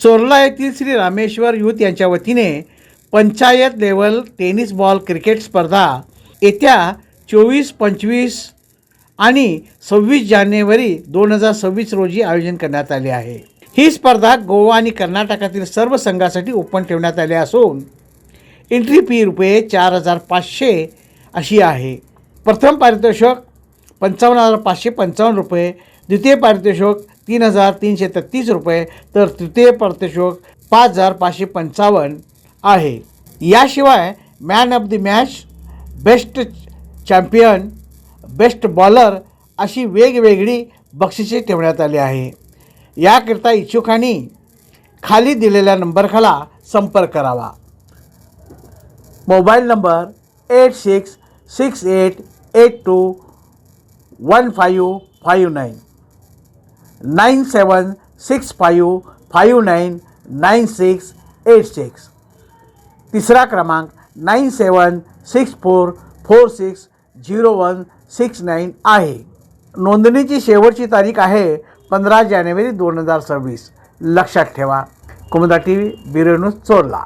चोरला येथील श्री रामेश्वर यूथ यांच्या वतीने panchayat level tennis ball cricket स्पर्धा येत्या चोवीस पंचवीस आणि सव्वीस जानेवारी दोन हजार सव्वीस रोजी आयोजन करण्यात आले आहे. ही स्पर्धा गोवा आणि कर्नाटकातील सर्व संघासाठी ओपन ठेवण्यात आली असून एंट्री फी रुपये चार हजार पाचशे अशी आहे. प्रथम पारितोषिक पंचावन्न हजार पाचशे पंचावन्न रुपये द्वितीय पारितोषिक तीन हजार तीनशे तेहतीस रुपये तर तृतीय पारितोषिक पाच हजार पाचशे पंचावन्न आहे. याशिवाय man of the match best champion best bowler अशी वेगवेगळी बक्षिसे ठेवण्यात आली आहे. याकरिता इच्छुकांनी खाली दिलेल्या नंबरखाला संपर्क करावा. Mobile number eight six six eight eight two one five five nine. Nine seven six five five nine nine six eight six. तिसरा क्रमांक nine seven six four four six zero one six nine आहे. नोंदणीची शेवटची तारीख आहे पंधरा जानेवारी दोन हजार सव्वीस. लक्षात ठेवा. कुमुदा टी व्ही बिरेणूस चोरला.